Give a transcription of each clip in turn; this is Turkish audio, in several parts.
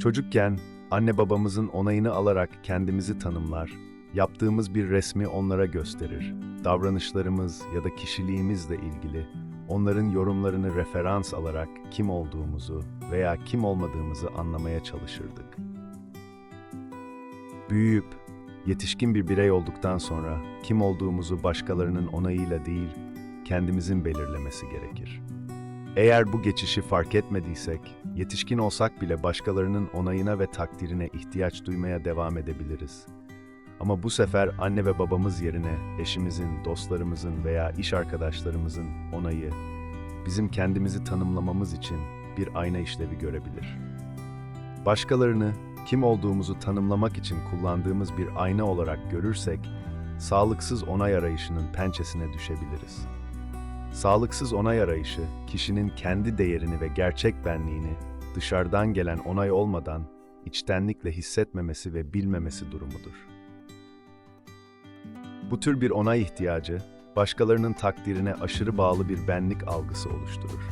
Çocukken anne babamızın onayını alarak kendimizi tanımlar, yaptığımız bir resmi onlara gösterir. Davranışlarımız ya da kişiliğimizle ilgili onların yorumlarını referans alarak kim olduğumuzu veya kim olmadığımızı anlamaya çalışırdık. Büyüyüp yetişkin bir birey olduktan sonra kim olduğumuzu başkalarının onayıyla değil, kendimizin belirlemesi gerekir. Eğer bu geçişi fark etmediysek, yetişkin olsak bile başkalarının onayına ve takdirine ihtiyaç duymaya devam edebiliriz. Ama bu sefer anne ve babamız yerine eşimizin, dostlarımızın veya iş arkadaşlarımızın onayı bizim kendimizi tanımlamamız için bir ayna işlevi görebilir. Başkalarını kim olduğumuzu tanımlamak için kullandığımız bir ayna olarak görürsek, sağlıksız onay arayışının pençesine düşebiliriz. Sağlıksız onay arayışı, kişinin kendi değerini ve gerçek benliğini dışarıdan gelen onay olmadan içtenlikle hissetmemesi ve bilmemesi durumudur. Bu tür bir onay ihtiyacı, başkalarının takdirine aşırı bağlı bir benlik algısı oluşturur.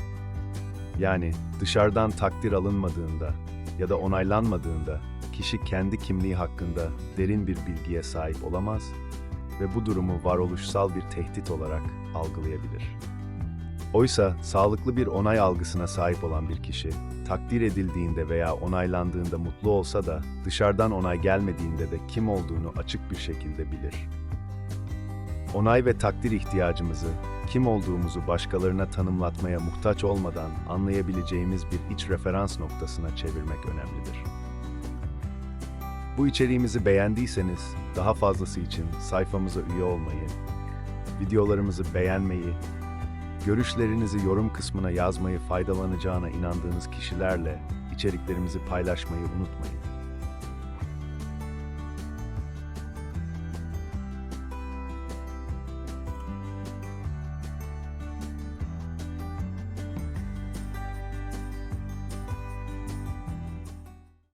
Yani dışarıdan takdir alınmadığında ya da onaylanmadığında kişi kendi kimliği hakkında derin bir bilgiye sahip olamaz ve bu durumu varoluşsal bir tehdit olarak algılayabilir. Oysa sağlıklı bir onay algısına sahip olan bir kişi, takdir edildiğinde veya onaylandığında mutlu olsa da dışarıdan onay gelmediğinde de kim olduğunu açık bir şekilde bilir. Onay ve takdir ihtiyacımızı, kim olduğumuzu başkalarına tanımlatmaya muhtaç olmadan anlayabileceğimiz bir iç referans noktasına çevirmek önemlidir. Bu içeriğimizi beğendiyseniz daha fazlası için sayfamıza üye olmayı, videolarımızı beğenmeyi, görüşlerinizi yorum kısmına yazmayı faydalanacağına inandığınız kişilerle içeriklerimizi paylaşmayı unutmayın.